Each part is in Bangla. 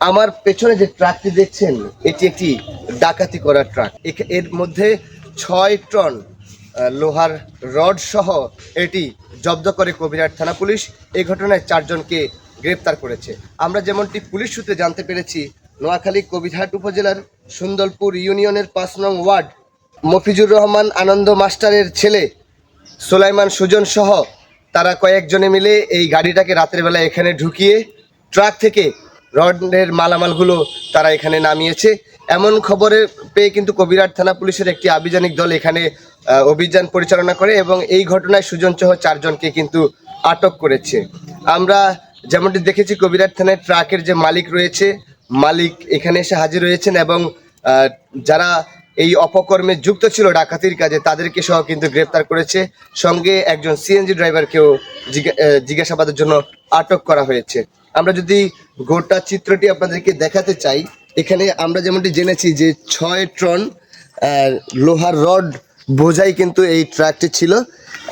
আমার পেছনে যে ট্রাকটি দেখছেন, এটি একটি ডাকাতি করা ট্রাক। এর মধ্যে ছয় টন লোহার রড সহ এটি জব্দ করে কবিরাট থানা পুলিশ। এই ঘটনায় চারজনকে গ্রেপ্তার করেছে। আমরা যেমনটি পুলিশ সূত্রে জানতে পেরেছি, নোয়াখালী কবিরহাট উপজেলার সুন্দরপুর ইউনিয়নের পাঁচ নং ওয়ার্ড মফিজুর রহমান আনন্দ মাস্টারের ছেলে সোলাইমান সুজন সহ তারা কয়েকজনে মিলে এই গাড়িটাকে রাতের বেলা এখানে ঢুকিয়ে ট্রাক থেকে রডের মালামালগুলো তারা এখানে নামিয়েছে। এমন খবরে পেয়ে কিন্তু কবিরাট থানা পুলিশের একটি আভিযানিক দল এখানে অভিযান পরিচালনা করে এবং এই ঘটনায় সুজন সহ চারজনকে কিন্তু আটক করেছে। আমরা যেমনটি দেখেছি, কবিরাট থানায় ট্রাকের যে মালিক রয়েছে, মালিক এখানে এসে হাজির হয়েছেন এবং যারা এই অপকর্মে যুক্ত ছিল ডাকাতির কাজে, তাদেরকে সহ কিন্তু গ্রেপ্তার করেছে। সঙ্গে একজন সিএনজি ড্রাইভারকেও জিজ্ঞা- জিজ্ঞাসাবাদের জন্য আটক করা হয়েছে। আমরা যদি গোটা চিত্রটি আপনাদেরকে দেখাতে চাই, এখানে আমরা যেমনটি জেনেছি যে ছয় ট্রন লোহার রড বোঝাই কিন্তু এই ট্রাকটি ছিল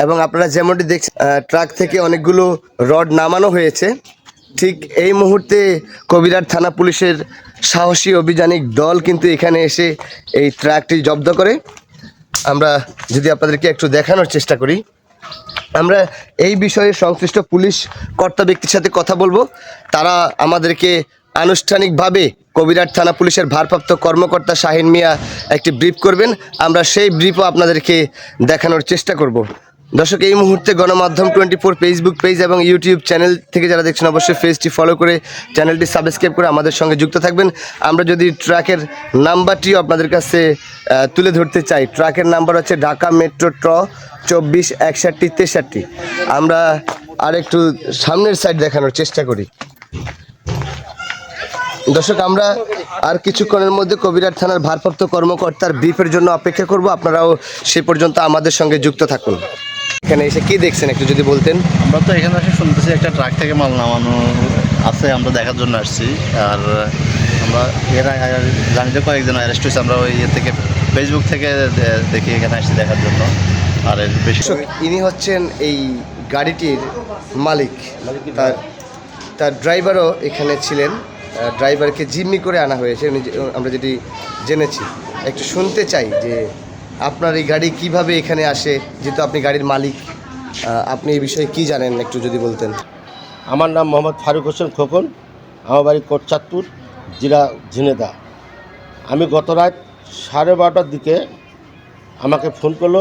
এবং আপনারা যেমনটি দেখছেন ট্রাক থেকে অনেকগুলো রড নামানো হয়েছে। ঠিক এই মুহূর্তে কবিরাট থানা পুলিশের সাহসী অভিযানিক দল কিন্তু এখানে এসে এই ট্রাকটি জব্দ করে। আমরা যদি আপনাদেরকে একটু দেখানোর চেষ্টা করি। আমরা এই বিষয়ে সংশ্লিষ্ট পুলিশ কর্তা ব্যক্তির সাথে কথা বলব। তারা আমাদেরকে আনুষ্ঠানিকভাবে কবিরাট থানা পুলিশের ভারপ্রাপ্ত কর্মকর্তা শাহিন মিয়া একটি ব্রিফ করবেন। আমরা সেই ব্রিফও আপনাদেরকে দেখানোর চেষ্টা করব। দর্শক, এই মুহূর্তে গণমাধ্যম টোয়েন্টি ফোর ফেসবুক পেজ এবং ইউটিউব চ্যানেল থেকে যারা দেখছেন, অবশ্যই পেজটি ফলো করে চ্যানেলটি সাবস্ক্রাইব করে আমাদের সঙ্গে যুক্ত থাকবেন। আমরা যদি ট্রাকের নাম্বারটিও আপনাদের কাছে তুলে ধরতে চাই ট্রাকের নাম্বার হচ্ছে ঢাকা মেট্রো ট্র চব্বিশ একষট্টি তেষট্টি। আমরা আর একটু সামনের সাইড দেখানোর চেষ্টা করি। দর্শক, আমরা আর কিছুক্ষণের মধ্যে কবিরাট থানার ভারপ্রাপ্ত কর্মকর্তার ব্রিফের জন্য অপেক্ষা করব। আপনারাও সে পর্যন্ত আমাদের সঙ্গে যুক্ত থাকুন। এখানে এসে কি দেখছেন একটু যদি বলতেন? আমরা তো এখানে এসে শুনতেছি একটা ট্রাক থেকে মাল নামানো আছে আমরা দেখার জন্য আসছি। আর আমরা এর আগে জানি যে কয়েকজন অ্যারেস্ট হয়েছে আমরা ওই ইয়ে থেকে ফেসবুক থেকে দেখি এখানে আসছি দেখার জন্য। আর এর বেশি ইনি হচ্ছেন এই গাড়িটির মালিক। তার তার ড্রাইভারও এখানে ছিলেন। ড্রাইভারকে জিম্মি করে আনা হয়েছে আমরা যেটি জেনেছি। একটু শুনতে চাই যে আপনার এই গাড়ি কীভাবে এখানে আসে? যেহেতু আপনি গাড়ির মালিক আপনি এই বিষয়ে কি জানেন একটু যদি বলতেন? আমার নাম মোহাম্মদ ফারুক হোসেন খোকন। আমার বাড়ি কোটচাঁদপুর জেলা ঝিনেদা। আমি গত রাত সাড়ে বারোটার দিকে আমাকে ফোন করল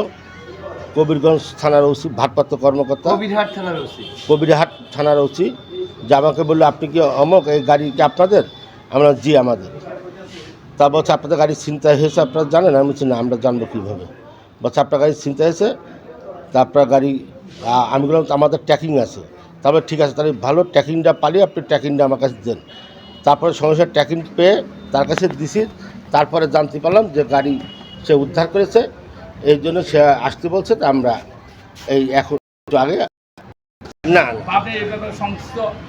কবিরগঞ্জ থানার ওসি ভারপ্রাপ্ত কর্মকর্তা। কবিরহাট থানার ওসি। কবিরহাট থানার ওসি যে আমাকে বলল আপনি কি অমক? এই গাড়ি কি আপনাদের আমরা জি আমাদের। তা বলছে, আপনাদের গাড়ি ছিনতাই হয়েছে আপনারা জানেন? আমি বলছি, না, আমরা জানব কীভাবে? বলছে, আপনার গাড়ি ছিনতাই হয়েছে? তা আপনার গাড়ি আমি বললাম আমাদের ট্র্যাকিং আছে। তারপরে ঠিক আছে, তাহলে ভালো ট্র্যাকিংটা পালিয়ে আপনি ট্র্যাকিংটা আমার কাছে দেন। তারপরে সঙ্গে ট্র্যাকিং পেয়ে তার কাছে দিছি। তারপরে জানতে পারলাম যে গাড়ি সে উদ্ধার করেছে। এই জন্য সে আসতে বলছে, তা আমরা এই এখন একটু আগে না না।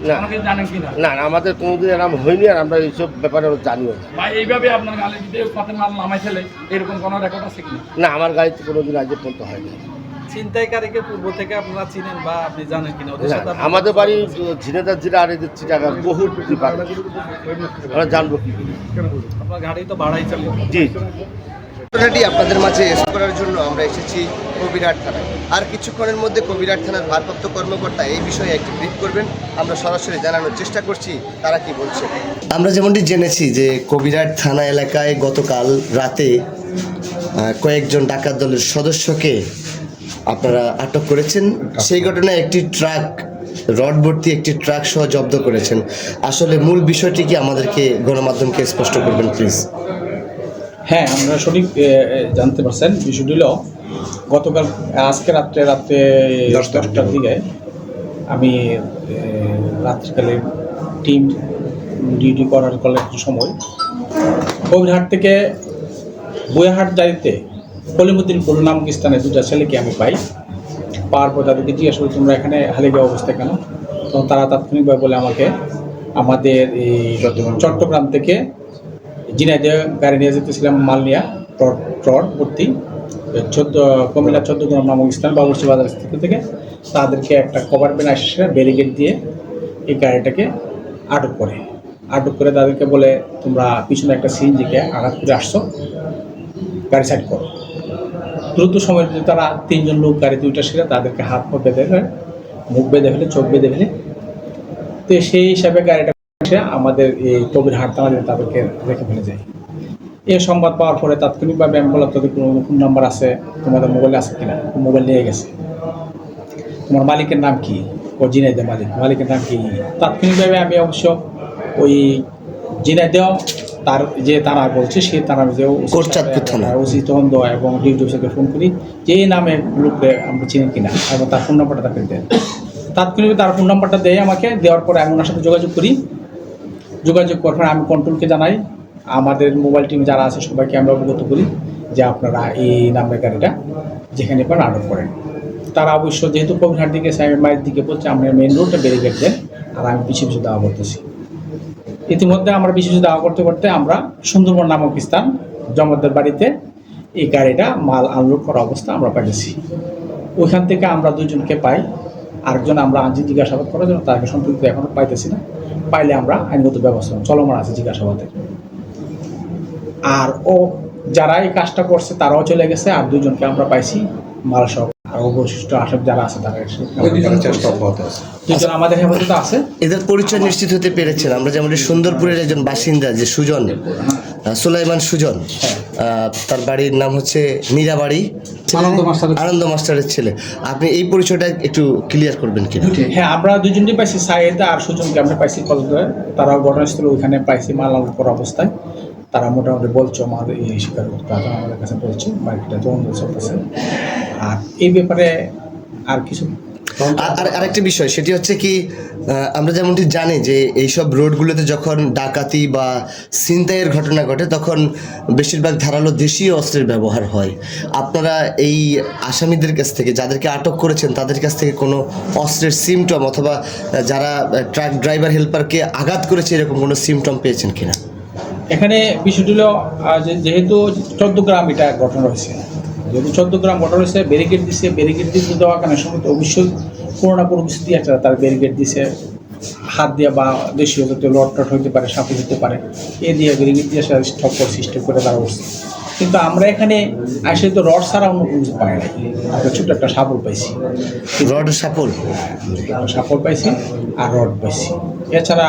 না। অনেকে জানেন কিনা? না না আমাদের কোনোদিন এরকম হয়নি আর আমরা এইসব ব্যাপারে জানিও না। এইভাবে আপনার গালে যদি মাল নামাই ফেলে এরকম কোনো রেকর্ড আছে কিনা? না আমার গাড়িতে কোনোদিন আজ পর্যন্ত হয়নি। ছিনতাইকারীকে পূর্ব থেকে আপনারা চিনেন বা আপনি জানেন কিনা? আমাদের বাড়ি ঝিনেদার জেলা আর এদের চিটাগাং বহু আমরা জানব কি আপনার গাড়ি তো ভাড়াই চলে। জি। ঘটনাটি আপনাদের মাঝে এস করার জন্য আমরা এসেছি কবিরাট থানায়। আর কিছুক্ষণের মধ্যে কবিরাট থানার ভারপ্রাপ্ত কর্মকর্তা এই বিষয়ে একটি ব্রিফ করবেন। আমরা সরাসরি জানানোর চেষ্টা করছি, তারা কি বলছে? আমরা যেমনটি জেনেছি যে কবিরাট থানা এলাকায় গতকাল রাতে কয়েকজন ডাকাত দলের সদস্যকে আপনারা আটক করেছেন। সেই ঘটনায় একটি ট্রাক, রড ভর্তি একটি ট্রাক সহ জব্দ করেছেন। আসলে মূল বিষয়টি কি আমাদেরকে গণমাধ্যমকে স্পষ্ট করবেন প্লিজ হ্যাঁ আমরা সঠিক জানতে পারছেন বিষয়টি হলো গতকাল আজকে রাত্রে রাত্রে দশটার দিকে। আমি রাত্রিকালে টিম ডিউটি করার কলে একটু সময় কবিরহাট থেকে বইয়াহাট যাইতে কলিমুদ্দিন পুরো নামক স্থানে দুটা ছেলেকে আমি পাই। পাওয়ার পর তাদেরকে জিজ্ঞাসা করি তোমরা এখানে হালিগা অবস্থা কেন? তখন তারা তাৎক্ষণিকভাবে বলে আমাকে আমাদের এই চট্টগ্রাম থেকে জিনাইদে গাড়ি নিয়ে যেতেছিলাম মাল নিয়া ট্রট ট্রট ভর্তি। চোদ্দ, কুমিল্লা চোদ্দগ্রাম নামক স্থান, বাবুরচি বাজার স্থিত থেকে তাদেরকে একটা কভার ভ্যান আসে ব্যারিকেড দিয়ে এই গাড়িটাকে আটক করে। আটক করে তাদেরকে বলে, তোমরা পিছনে একটা সিএনজিকে আঘাত করে আসছো, গাড়ি সাইড করো। দ্রুত সময়ের মধ্যে তারা তিনজন লোক গাড়ি দুইটা সেরে তাদেরকে হাত পা বেঁধে ফেলে, মুখ বেঁধে ফেলে, চোখ বেঁধে ফেলে। তো সেই হিসাবে গাড়িটা এসে আমাদের এই কবির হাট থানাতে তাদেরকে রেখে ফেলে যায়। এই সংবাদ পাওয়ার পরে তাৎক্ষণিকভাবে আমি বললাম তোদের কোনো ফোন নাম্বার আছে? তোমাদের মোবাইলে আছে কিনা? মোবাইল নিয়ে গেছে। তোমার মালিকের নাম কি? ও জিনাইদে মালিক। মালিকের নাম কি? তাৎক্ষণিকভাবে আমি অবশ্য ওই জিনাইদেও তার যে তারা বলছে সে তারা যে। ওসি তহন্দ এবং ডিউটি অফিসারকে ফোন করি যে এই নামে লোককে আমরা চিনি কিনা এবং তার ফোন নাম্বারটা তাকে দেন তাৎক্ষণিকভাবে তার ফোন নাম্বারটা দেয় আমাকে দেওয়ার পরে আমি ওনার সাথে যোগাযোগ করি। যোগাযোগ করার আমি কন্ট্রোলকে জানাই। আমাদের মোবাইল টিম যারা আছে সবাইকে আমরা অবগত করি যে আপনারা এই নাম্বার গাড়িটা যেখানে পান আটক করেন। তারা অবশ্য যেহেতু কবিরহাট দিকে সাহেবের মায়ের দিকে বলছে, আমরা মেন রোডটা ব্যারিকেড দেন আর আমি পিছিয়ে পিছিয়ে দাওয়া করতেছি ইতিমধ্যে আমরা পিছিয়ে পিছিয়ে দাওয়া করতে করতে আমরা সুন্দরবন নামক স্থান জমদ্দার বাড়িতে এই গাড়িটা মাল আনলোড করা অবস্থা আমরা পাইতেছি। ওইখান থেকে আমরা দুজনকে পাই। আরেকজন আমরা আনছি, জিজ্ঞাসাবাদ করার জন্য তাকে সম্পৃক্ত এখনও পাইতেছি না। পাইলে আমরা আইনগত ব্যবস্থা। চলমান আছে জিজ্ঞাসাবাদের আর ও যারা এই কাজটা করছে, তারাও চলে গেছে, আর দুজনকে আমরা পাইছি মাল সব আর অবশিষ্ট আসাম যারা আছে তারা এসে দুজন আমাদের হেফাজতে আছে। এদের পরিচয় নিশ্চিত হতে পেরেছেন। আমরা যেমন সুন্দরপুরের একজন বাসিন্দা যে সুজন সুলাইমান সুজন আহ, তার বাড়ির নাম হচ্ছে মীরাবাড়ি আনন্দ মাস্টারের- আনন্দ মাস্টারের ছেলে। আপনি এই পরিচয়টা একটু ক্লিয়ার করবেন কিনা? হ্যাঁ আমরা দুজনই পাইছি সাইদ আর সুজনকে আমরা পাইছি কলেজে তারাও ঘটনাস্থলে ওইখানে পাইছি মাল আনলোড করা অবস্থায়। তারা মোটামুটি বলছো আমাদের এই স্বীকার করতে তারা আমাদের কাছে বলছে মার্কেটে তদন্ত চলতেছে। আর এই ব্যাপারে আর কিছু আর আর- আরেকটি বিষয় সেটি হচ্ছে কি আমরা যেমনটি জানি যে এইসব রোডগুলোতে যখন ডাকাতি বা ছিনতাইয়ের ঘটনা ঘটে তখন বেশিরভাগ ধারালো দেশীয় অস্ত্রের ব্যবহার হয়। আপনারা এই আসামিদের কাছ থেকে যাদেরকে আটক করেছেন তাদের কাছ থেকে কোনো অস্ত্রের সিমটম অথবা যারা ট্রাক ড্রাইভার হেল্পারকে আঘাত করেছে এরকম কোনো সিমটম পেয়েছেন কিনা? এখানে বিষয়টি হলো যেহেতু চোদ্দ গ্রাম এটা গঠন রয়েছে যেহেতু চোদ্দ গ্রাম গঠন রয়েছে ব্যারিকেড দিছে ব্যারিকেড দিয়ে দেওয়ার কারণে তো অবশ্যই কোনো না কোনো কিছু দিয়ে একটা তার ব্যারিকেড দিছে। হাত দিয়ে বা দেশীয় জাতীয় লট টট হইতে পারে সাপে হতে পারে এ দিয়ে ব্যারিকেড দিয়ে করে সিস্টেম করে তারা উঠছে কিন্তু আমরা এখানে আসলে তো রড ছাড়া অন্য কোনো কিছু পাই না আমরা ছোট্ট একটা সাবল পাইছি। রড সাপল? একটা সাপল পাইছি আর রড পাইছি। এছাড়া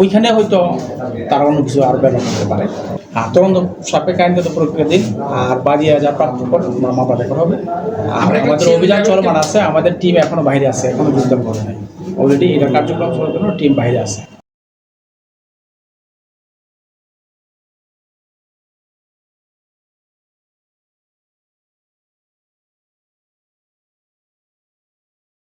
ওইখানে হয়তো তারা অন্য কিছু আর ব্যবহার করতে পারে। আর তখন তদন্ত সাপেক্ষে আইনগত প্রক্রিয়া দিন। আর বাজিয়ে যা প্রাপ্ত করে মামলা দেখা হবে। আর আমাদের অভিযান চলমান আছে আমাদের টিম এখনও বাইরে আছে এখনও যুদ্ধ করে নাই। অলরেডি এটা কার্যক্রম চলার জন্য টিম বাইরে আছে।